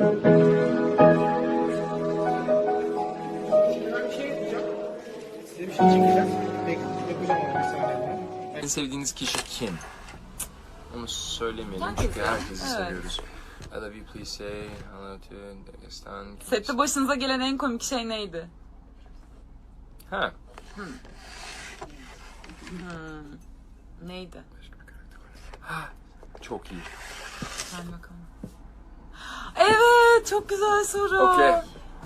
En sevdiğiniz kişi kim? Onu söylemeyelim çünkü herkesi evet. seviyoruz. Ada bir please say I hello to Dagestan. Sette başınıza gelen en komik şey neydi? Ha. Hmm. Hmm. Neydi? Ha. Çok iyi. Hadi bakalım. Evet. çok güzel soru. Okey.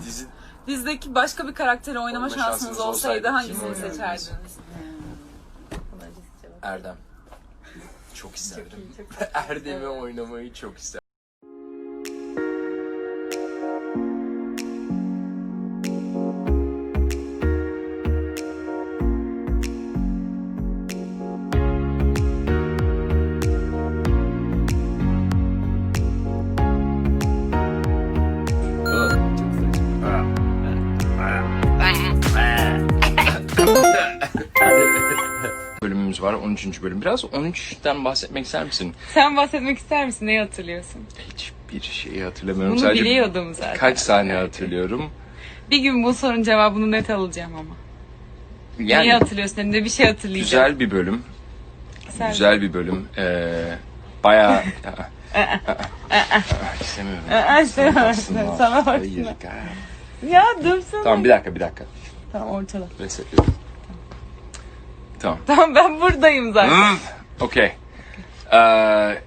Dizi Bizdeki başka bir karakteri oynama Oynama şansınız şansınız olsaydı olsaydı hangisini seçerdiniz? Erdem. Çok isterdim. Erdem'i oynamayı çok isterdim. Bölümümüz var 13. bölüm. Biraz 13'ten bahsetmek ister misin? Sen bahsetmek ister misin? Neyi hatırlıyorsun? Hiçbir şeyi hatırlamıyorum. Bunu Sadece biliyordum zaten. Kaç saniye hatırlıyorum. Bir gün bu sorunun cevabını net alacağım ama. Neyi Yani hatırlıyorsun? Hem de bir şey hatırlayacağım. güzel bir bölüm. Sen- Güzel bir bölüm. Ee, bayağı... İstemiyorum. Sana gel. Ya dursana. Tamam bir dakika bir dakika. Tamam ortada. Resetliyorum. Tamam. Tamam ben buradayım zaten. Hmm, Okey. Ee,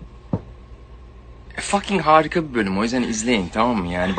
fucking harika bir bölüm. O yüzden izleyin tamam mı? Yani